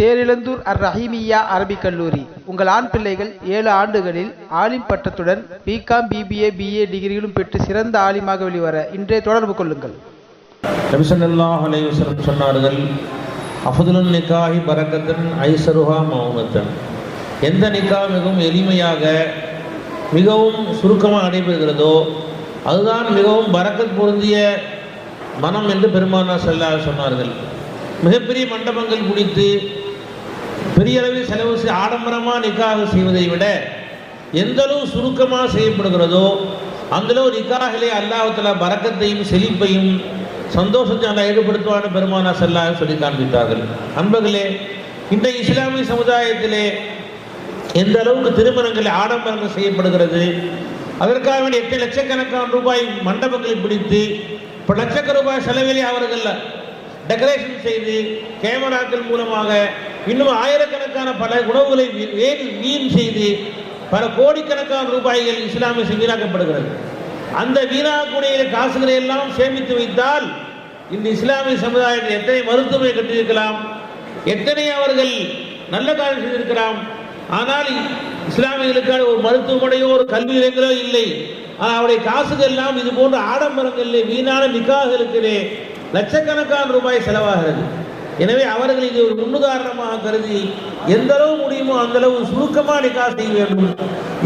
தேரிழந்தூர் அர் ரஹீமியா அரபிக் கல்லூரி. உங்கள் ஆண் பிள்ளைகள் ஏழு ஆண்டுகளில் ஆலிம் பட்டத்துடன் பிகாம் பிபிஏ பிஏ டிகிரிகளும் பெற்று சிறந்த ஆலிமாக வெளிவர இன்றே தொடர்பு கொள்ளுங்கள். நபிசல்லாஹ் அலைவசரம் சொன்னார்கள் அஃதுலுல் நிக்காஹி பரக்கத்தன் ஐசருஹா மௌனத்தன். எந்த நிக்கா மிகவும் எளிமையாக மிகவும் சுருக்கமாக நடைபெறுகிறதோ அதுதான் மிகவும் பரக்கத் பொருந்திய மனம் என்று பெருமானா செல்லா சொன்னார்கள். மிகப்பெரிய மண்டபங்கள் குடித்து பெரிய அளவில் செலவு செய் ஆடம்பரமாக நிக்காக செய்வதை விட எந்த அளவு சுருக்கமாக செய்யப்படுகிறதோ அந்தளவு நிக்காகிலே அல்லாஹத்துல பரக்கத்தையும் செழிப்பையும் சந்தோஷத்தை அல்லா ஈடுபடுத்துவான பெருமானா செல்லா சொல்லி காண்பித்தார்கள். அன்பர்களே இந்த இஸ்லாமிய சமுதாயத்திலே எந்த அளவுக்கு திருமணங்கள் ஆடம்பரங்கள் செய்யப்படுகிறது அதற்காக வேண்டிய லட்சக்கணக்கான ரூபாய் மண்டபங்களை பிடித்து இப்போ லட்சக்க ரூபாய் செலவிலே அவர்கள் டெக்கரேஷன் செய்து கேமராக்கள் மூலமாக இன்னும் ஆயிரக்கணக்கான பல உணவுகளை வீ- வீண் செய்து பல கோடிக்கணக்கான ரூபாய்கள் இஸ்லாமிய வீணாக்கப்படுகிறது. அந்த வீணாக்கூடிய காசுகளை எல்லாம் சேமித்து வைத்தால் இந்த இஸ்லாமிய சமுதாயத்தில் எத்தனை மருத்துவமனை கட்டியிருக்கலாம் எத்தனை அவர்கள் நல்ல காரியம் செய்திருக்கலாம். ஆனால் இஸ்லாமியர்களுக்கான ஒரு மருத்துவமனையோ ஒரு கல்வி நிலையங்களோ இல்லை. ஆனால் அவருடைய காசுகள் எல்லாம் இது போன்ற ஆடம்பரங்களிலே வீணான நிக்காகளுக்கிலே லட்சக்கணக்கான ரூபாய் செலவாகிறது. எனவே அவர்களுக்கு ஒரு முன்னுதாரணமாக கருதி எந்த அளவு முடியுமோ அந்த அளவு சுருக்கமாக நிக்கா செய்ய வேண்டும்.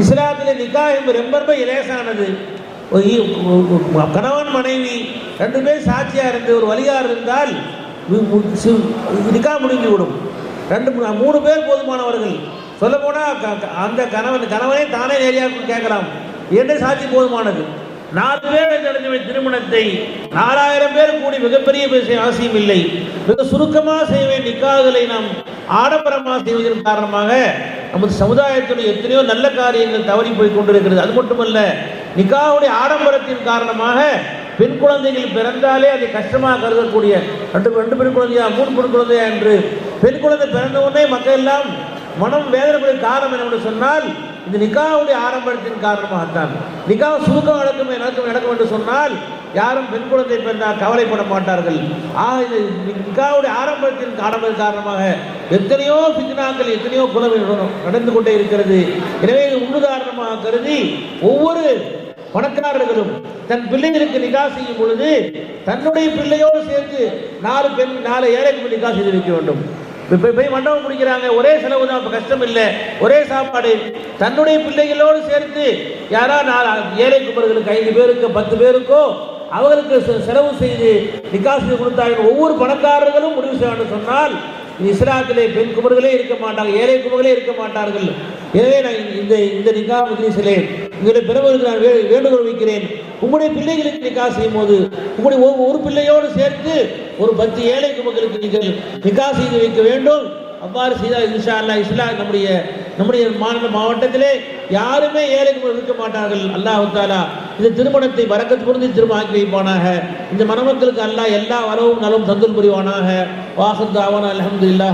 இஸ்லாத்திலே நிக்கா என்பது ரொம்ப ரொம்ப இலேசானது கணவன் மனைவி ரெண்டு பேர் சாட்சியா இருந்து ஒரு வழியார் இருந்தால் நிக்கா முடிஞ்சு விடும் ரெண்டு மூணு- பேர் போதுமானவர்கள். சொல்ல போனா அந்த கணவன் கணவனே தானே நேரியாக கேட்கலாம். இரண்டு சாட்சி போதுமானது. நாலு பேர் நடந்த திருமணத்தை நாலாயிரம் பேர் கூடி மிகப்பெரிய விஷயம் அவசியம் இல்லை. மிக சுருக்கமாக செய்ய வேண்டிய நிக்காகளை நாம் ஆடம்பரமாக செய்வதன் காரணமாக நமது சமுதாயத்துடைய எத்தனையோ நல்ல காரியங்கள் தவறி போய் கொண்டிருக்கிறது. அது மட்டுமல்ல நிக்காவுடைய ஆடம்பரத்தின் காரணமாக பெண் குழந்தைகள் பிறந்தாலே அதை கஷ்டமாக கருதக்கூடிய ரெண்டு ரெண்டு பெண் குழந்தையா மூணு பெண் குழந்தையா என்று பெண் குழந்தை பிறந்த உடனே மக்கள் எல்லாம் மனம் வேதனைப்படும் காரணம் என்னவென்று சொன்னால் இந்த நிக்காவுடைய ஆரம்பத்தின் காரணமாகத்தான். நிக்கா சுருக்கம் நடக்கும் நடக்கும் நடக்கும் என்று சொன்னால் யாரும் பெண் குழந்தை பிறந்தால் கவலைப்பட மாட்டார்கள். ஆக இது நிக்காவுடைய ஆரம்பத்தின் காரணம் காரணமாக எத்தனையோ பித்னாக்கள் எத்தனையோ குலவை நடந்து கொண்டே இருக்கிறது. எனவே இது முன்னுதாரணமாக கருதி ஒவ்வொரு பணக்காரர்களும் தன் பிள்ளைகளுக்கு நிகா செய்யும் பொழுது தன்னுடைய பிள்ளையோடு சேர்த்து நாலு பெண் நாலு ஏழைக்கு நிகா செய்து வைக்க வேண்டும். போய் மண்டபம் பிடிக்கிறாங்க. ஒரே செலவு தான் கஷ்டம் இல்லை. ஒரே சாப்பாடு. தன்னுடைய பிள்ளைகளோடு சேர்த்து யாரா நான் ஏழை குமர்களுக்கு ஐந்து பேருக்கு பத்து பேருக்கோ அவர்களுக்கு செ- செலவு செய்து நிக்கா செய்து கொடுத்தார்கள். ஒவ்வொரு பணக்காரர்களும் முடிவு செய்ய சொன்னால் இஸ்லாத்திலே பெண் குமர்களே இருக்க மாட்டாங்க ஏழை குமர்களே இருக்க மாட்டார்கள். எனவே நான் இந்த இந்த நிக்கா மஜ்லிஸிலே உங்களை பிறவருக்கு நான் வேண்டுகோள் வைக்கிறேன். உங்களுடைய பிள்ளைகளுக்கு நிக்கா செய்யும் போது உங்களுடைய ஒரு ஒரு பிள்ளையோடு சேர்த்து ஒரு பத்து ஏழை குமர்களுக்கு நீங்கள் நிக்கா செய்து வைக்க வேண்டும். அவ்வாறு செய்தால் இன்ஷா அல்லாஹ் இஸ்லா நம்முடைய நம்முடைய மாநில மாவட்டத்திலே யாருமே ஏழை குமர்கள் இருக்க மாட்டார்கள். அல்லாஹ் தாலா இந்த திருமணத்தை வரக்கத்து பொருந்தி திரும்ப ஆக்கி வைப்பானாக. இந்த மணமக்களுக்கு அல்லாஹ் எல்லா வரவும் நலவும் தந்தல் புரிவானாக. வாசத்து அலமது இல்லா